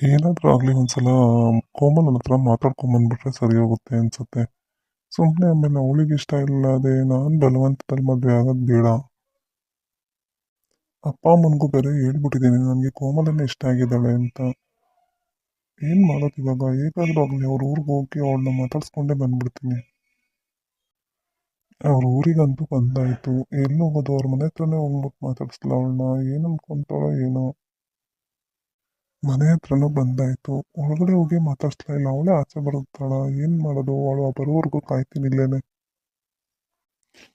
ಏನಾದರೂ ಆಗಲಿ ಒಂದ್ಸಲ ಕೋಮಲ್ ಹತ್ರ ಮಾತಾಡ್ಕೊಂಬಂದ್ಬಿಟ್ರೆ ಸರಿ ಹೋಗುತ್ತೆ ಅನ್ಸುತ್ತೆ. ಸುಮ್ಮನೆ ಆಮೇಲೆ ಅವಳಿಗೆ ಇಷ್ಟ ಇಲ್ಲದೆ ನಾನು ಬಲವಂತದಲ್ಲಿ ಮದುವೆ ಆಗೋದು ಬೇಡ. ಅಪ್ಪ ಅಮ್ಮನಿಗೂ ಬೇರೆ ಹೇಳ್ಬಿಟ್ಟಿದ್ದೀನಿ, ನನಗೆ ಕೋಮಲನೇ ಇಷ್ಟ ಆಗಿದ್ದಾಳೆ ಅಂತ. ಏನು ಮಾಡೋದು ಇವಾಗ? ಹೇಗಾದರೂ ಆಗಲಿ ಅವ್ರ ಊರಿಗೆ ಹೋಗಿ ಅವಳನ್ನ ಮಾತಾಡ್ಸ್ಕೊಂಡೇ ಬಂದ್ಬಿಡ್ತೀನಿ. ಅವ್ರ ಊರಿಗಂತೂ ಬಂದಾಯಿತು. ಎಲ್ಲಿ ಹೋಗೋದು? ಅವ್ರ ಮನೆ ಹತ್ರನೇ ಹೋಗ್ಬಿಟ್ಟು ಮಾತಾಡಿಸ್ಲ ಅವಳನ್ನ ಏನು ಅನ್ಕೊಂತಾಳೋ ಏನೋ? ಮನೆ ಹತ್ರನೂ ಬಂದಾಯಿತು. ಒಳಗಡೆ ಹೋಗಿ ಮಾತಾಡ್ಸ್ಲಾ ಇಲ್ಲ? ಅವಳೇ ಆಚೆ ಬರುತ್ತಾಳ? ಏನು ಮಾಡೋದು? ಅವಳು ಬರೋವರೆಗೂ ಕಾಯ್ತೀನಿ ಇಲ್ಲೇನೆ.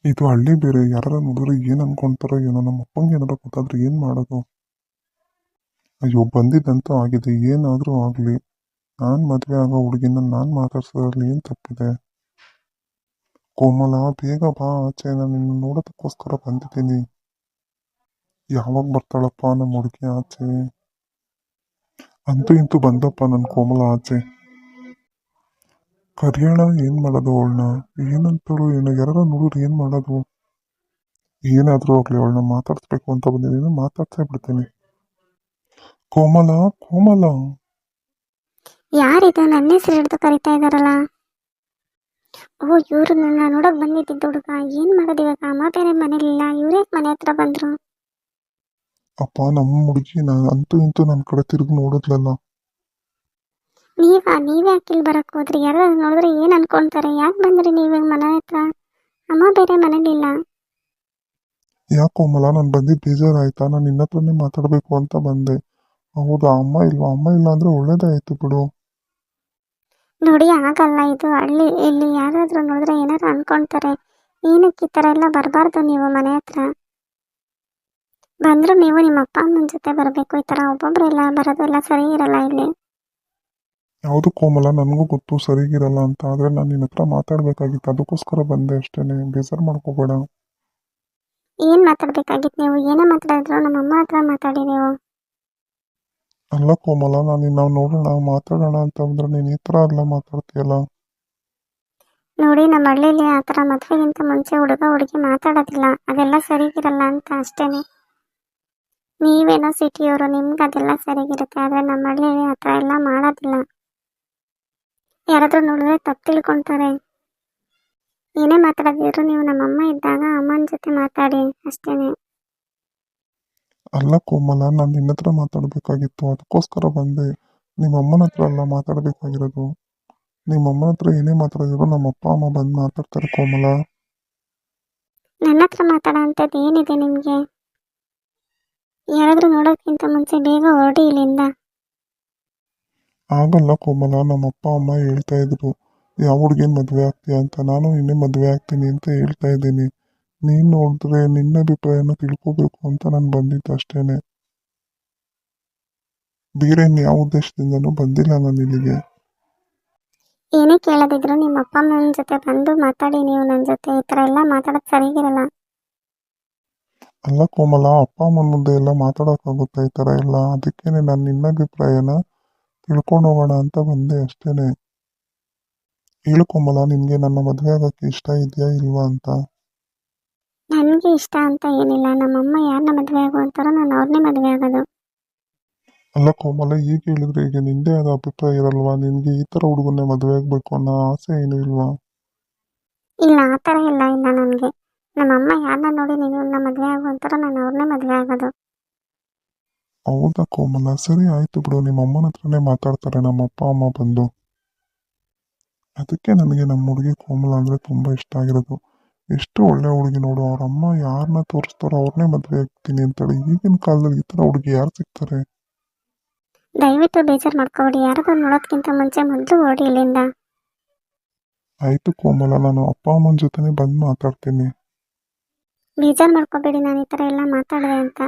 ಇದು ಹಳ್ಳಿ ಬೇರೆ. ಯಾರು ನೋಡಿದ್ರೆ ಏನು ಅನ್ಕೊಂತಾರೋ ಏನೋ? ನಮ್ಮ ಅಪ್ಪಂಗೆ ಏನಾರ ಗೊತ್ತಾದ್ರೆ ಏನು ಮಾಡೋದು? ಅಯ್ಯೋ, ಬಂದಿದ್ದಂತೂ ಆಗಿದೆ. ಏನಾದರೂ ಆಗಲಿ. ನಾನು ಮದುವೆ ಆಗೋ ಹುಡುಗಿನ ನಾನು ಮಾತಾಡ್ಸೋದ್ರಲ್ಲಿ ಏನು ತಪ್ಪಿದೆ? ಕೋಮಲ, ಬೇಗ ಬಾ ಆಚೆ. ನಾನು ನಿನ್ನ ನೋಡೋದಕ್ಕೋಸ್ಕರ ಬಂದಿದ್ದೀನಿ. ಯಾವಾಗ ಬರ್ತಾಳಪ್ಪ ನಮ್ಮ ಹುಡುಗಿ ಆಚೆ. ಅಂತೂ ಇಂತೂ ಬಂದಪ್ಪ ನನ್ನ ಕೋಮಲ ಆಚೆ. ಕರಿಯೋಣ ಏನು ಮಾಡೋದು ಅವಳನ್ನ? ಏನಂತಳು? ಏನು ಯಾರು ಏನು ಮಾಡೋದು? ಏನಾದರೂ ಆಗಲಿ, ಅವಳನ್ನ ಮಾತಾಡಿಸ್ಬೇಕು ಅಂತ ಬಂದಿದ್ದೀನಿ ಮಾತಾಡ್ತಾ ಬಿಡ್ತೀನಿ. ಕೋಮಲ ಕೋಮಲ. ಯಾರಿದು? ನನ್ನ ಹೆಸರು ಹಿಡಿದು ಕರಿತಾ ಇದ್ದಾರಲ್ಲ. ಓ, ಇವರು ನನ್ನ ನೋಡಕ್ ಬಂದಿದ್ದಿದ್ದು ಹುಡುಗ. ಏನ್ ಮಾಡೋದು ಇವಾಗ? ಅಮ್ಮ ಬೇರೆ ಮನೇಲಿಲ್ಲ. ಇವರೇ ಮನೆ ಹತ್ರ ಬಂದ್ರು? ಅಪ್ಪ ನಮ್ಮ ಹುಡುಗಿ ನಾನು ಅಂತೂ ಇಂತೂ ನನ್ನ ಕಡೆ ತಿರುಗಿ ನೋಡಿದ್ಲಲ್ಲ. ನೀವಾ ನೀವೇ ಯಾಕಿಲ್ ಬರಕ್ ಹೋದ್ರಿ? ಯಾರು ನೋಡಿದ್ರೆ ಏನ್ ಅನ್ಕೊಂತಾರೆ? ಯಾಕೆ ಬಂದ್ರಿ ನೀವೇ ಮನೆ ಹತ್ರ? ಅಮ್ಮ ಬೇರೆ ಮನೇಲಿಲ್ಲ ಯಾಕೋ ಮಲ ನಾನು ಬಂದಿದ್ದು ಬೇಜಾರಾಯ್ತಾ? ನಾನು ನಿನ್ನ ಹತ್ರನೇ ಮಾತಾಡಬೇಕು ಅಂತ ಬಂದೆ. ಹೌದಾ ಅಮ್ಮ ಇಲ್ವಾ? ಅಮ್ಮ ಇಲ್ಲ ಅಂದ್ರೆ ಒಳ್ಳೇದಾಯ್ತು ಬಿಡು. ನೋಡಿ ಆಗಲ್ಲ ಇದು. ಹಳ್ಳಿ ಇಲ್ಲಿ ಯಾರಾದ್ರೂ ನೋಡಿದ್ರೆ ಏನಾರು ಅನ್ಕೊಂತಾರೆ. ಏನಕ್ಕೆ ಈ ಥರ ಎಲ್ಲ ಬರಬಾರ್ದು ನೀವು ಮನೆ ಹತ್ರ? ಬಂದ್ರು ನೀವು ನಿಮ್ಮ ಅಪ್ಪ ಅಮ್ಮನ ಜೊತೆ ಬರಬೇಕು ಈ ಥರ ಒಬ್ಬೊಬ್ರೆಲ್ಲ ಬರೋದೆಲ್ಲ ಸರಿ ಇರಲ್ಲ ಇಲ್ಲಿ. ಯಾವುದು ಕೋಮಲ ನನಗೂ ಗೊತ್ತು ಸರಿಗಿರಲ್ಲ ಅಂತ ಆದರೆ ನಾನು ನಿನ್ನ ಹತ್ರ ಮಾತಾಡಬೇಕಾಗಿತ್ತು ಅದಕ್ಕೋಸ್ಕರ ಬಂದೆ ಅಷ್ಟೇ ಬೇಜಾರು ಮಾಡ್ಕೋಬೇಡ. ಏನು ಮಾತಾಡಬೇಕಾಗಿತ್ತು ನೀವು? ಏನೇ ಮಾತಾಡಿದ್ರು ನಮ್ಮ ಅಮ್ಮ ಹತ್ರ ಮಾತಾಡಿ ನೀವು. ಅಲ್ಲ ಕೋಮಲ ನಾನು ನಾವು ನೋಡೋಣ ಮಾತಾಡೋಣ ಅಂತ ಅಂದ್ರೆ ನೀನು ಈ ಥರ ಎಲ್ಲ ಮಾತಾಡ್ತೀಯಲ್ಲ? ನೋಡಿ ನಮ್ಮ ಹಳ್ಳಿಲಿ ಆ ಥರ ಮದುವೆಗಿಂತ ಮುಂಚೆ ಹುಡುಗ ಹುಡುಗಿ ಮಾತಾಡೋದಿಲ್ಲ ಅದೆಲ್ಲ ಸರಿಗಿರಲ್ಲ ಅಂತ ಅಷ್ಟೇನೆ. ನೀವೇನೋ ಸಿಟಿಯವರು ನಿಮ್ಗೆ ಅದೆಲ್ಲ ಸರಿಗಿರುತ್ತೆ. ಆದರೆ ನಮ್ಮ ಹಳ್ಳಿಯಲ್ಲಿ ಆ ಥರ ಎಲ್ಲ ಮಾಡೋದಿಲ್ಲ. ಯಾರಾದರೂ ನೋಡಿದ್ರೆ ತಪ್ಪು ತಿಳ್ಕೊತಾರೆ ಏನೇ ಮಾತಾಡೋದಿದ್ರು ನೀವು ನಮ್ಮಮ್ಮ ಇದ್ದಾಗ ಅಮ್ಮನ ಜೊತೆ ಮಾತಾಡಿ ಅಷ್ಟೇನೆ. ಅಲ್ಲ ಕೋಮಲ ನಾನು ನಿನ್ನ ಹತ್ರ ಮಾತಾಡಬೇಕಾಗಿತ್ತು. ಅದಕ್ಕೋಸ್ಕರ ಬಂದೆ. ನಿಮ್ಮ ಅಮ್ಮನ ಹತ್ರ ಅಲ್ಲ ಮಾತಾಡಬೇಕಾಗಿರೋದು. ನಿಮ್ಮ ಅಮ್ಮನ ಹತ್ರ ಏನೇ ಮಾತಾಡಿದ್ರು ನಮ್ಮ ಅಪ್ಪ ಅಮ್ಮ ಬಂದು ಮಾತಾಡ್ತಾರೆ ಕೋಮಲ. ನನ್ನ ಹತ್ರ ಮಾತಾಡೋ ಅಂಥದ್ದು ಏನಿದೆ ನಿಮಗೆ? ಯಾರಾದರೂ ನೋಡೋಕ್ಕಿಂತ ಮುಂಚೆ ಬೇಗ ಹೊರಡಿ ಇಲ್ಲಿಂದ. ಆಗಲ್ಲ ಕೋಮಲ ನಮ್ಮ ಅಪ್ಪ ಅಮ್ಮ ಹೇಳ್ತಾ ಇದ್ರು ಯಾವ ಹುಡುಗಿನ ಮದುವೆ ಆಗ್ತೀಯ ಅಂತ? ನಾನು ನಿನ್ನೆ ಮದುವೆ ಆಗ್ತೀನಿ ಅಂತ ಹೇಳ್ತಾ ಇದ್ದೀನಿ. ನೀನು ನೋಡಿದ್ರೆ ನಿನ್ನ ಅಭಿಪ್ರಾಯನ ತಿಳ್ಕೋಬೇಕು ಅಂತ ನಾನು ಬಂದಿದ್ದು ಅಷ್ಟೇನೆ. ಬೇರೆ ಯಾವ ಉದ್ದೇಶದಿಂದನೂ ಬಂದಿಲ್ಲ ನಾನು ಇಲ್ಲಿಗೆ. ಏನೇ ಕೇಳದಿದ್ರು ನಿಮ್ಮ ಅಪ್ಪ ಅಮ್ಮನ ಜೊತೆ ಬಂದು ಮಾತಾಡಿ ನೀವು ನನ್ನ ಜೊತೆ ಈ ಥರ ಎಲ್ಲ ಮಾತಾಡೋದು ಸರಿಗಿರಲ್ಲ. ಅಲ್ಲ ಕೋಮಲ ಅಪ್ಪ ಅಮ್ಮ ಮುಂದೆ ಎಲ್ಲ ಮಾತಾಡೋಕ್ಕಾಗುತ್ತೆ ಈ ಥರ ಎಲ್ಲ ಅದಕ್ಕೇನೆ ನಾನು ನಿನ್ನ ಅಭಿಪ್ರಾಯನ ತಿಳ್ಕೊಂಡು ಹೋಗೋಣ ಅಂತ ಬಂದೆ ಅಷ್ಟೇನೆ. ಹೇಳು ಕೋಮಲ ನಿನಗೆ ನನ್ನ ಮದುವೆ ಆಗೋಕ್ಕೆ ಇಷ್ಟ ಇದೆಯಾ ಇಲ್ವಾ ಅಂತ? ನನಗೆ ಇಷ್ಟ ಅಂತ ಏನಿಲ್ಲ. ನಮ್ಮಮ್ಮ ಯಾರನ್ನ ಮದುವೆ ಆಗುವಂತಾರೋ ನಾನು ಅವ್ರನ್ನೇ ಮದುವೆ ಆಗೋದು. ಅಲ್ಲ ಕೋಮಲ ಈಗ ಹೇಳಿದ್ರೆ ಈಗ ನಿಂದೇ ಆದ ಅಭಿಪ್ರಾಯ ಇರಲ್ವಾ? ನಿನಗೆ ಈ ಥರ ಹುಡುಗನ್ನೇ ಮದುವೆ ಆಗಬೇಕು ಅನ್ನೋ ಆಸೆ ಏನು ಇಲ್ವಾ? ಇಲ್ಲ ಆ ಥರ ಇಲ್ಲ ಇಲ್ಲ ನನಗೆ. ನಮ್ಮಮ್ಮ ಯಾರನ್ನ ನೋಡಿ ನೀನು ಮದುವೆ ಆಗೋದು. ಹೌದಾ ಕೋಮಲ ಸರಿ ಆಯ್ತು ಬಿಡು. ನಿಮ್ಮ ಅಮ್ಮನ ಹತ್ರನೇ ಮಾತಾಡ್ತಾರೆ. ನಮ್ಮ ಅಪ್ಪ ಅಮ್ಮ ಬಂದು. ಅದಕ್ಕೆ ನನಗೆ ನಮ್ಮ ಹುಡುಗಿ ಕೋಮಲ ಅಂದ್ರೆ ತುಂಬಾ ಇಷ್ಟ ಆಗಿರೋದು. ಎಷ್ಟು ಒಳ್ಳೆ ಹುಡುಗಿ ನೋಡು. ಅವ್ರ ಅಮ್ಮ ಯಾರನ್ನ ತೋರಿಸ್ತಾರೋ ಅವ್ರನ್ನೇ ಮದುವೆ ಆಗ್ತೀನಿ ಅಂತೇಳಿ. ಈಗಿನ ಕಾಲದಲ್ಲಿ ಈ ಥರ ಹುಡುಗಿ ಯಾರು ಸಿಗ್ತಾರೆ? ದಯವಿಟ್ಟು ಬೇಜಾರು ಮಾಡ್ಕೋಬೇಡಿ. ಯಾರಾದ್ರೂ ನೋಡೋದ್ಕಿಂತ ಮುಂಚೆ ಮೊದಲು ಓಡಿ ಇಲ್ಲಿಂದ. ಆಯಿತು ಕೋಮಲ. ನಾನು ಅಪ್ಪ ಅಮ್ಮನ ಜೊತೆನೇ ಬಂದು ಮಾತಾಡ್ತೀನಿ. ಬೇಜಾರು ಮಾಡ್ಕೋಬೇಡಿ ನಾನು ಈ ಥರ ಎಲ್ಲ ಮಾತಾಡಿದೆ ಅಂತ.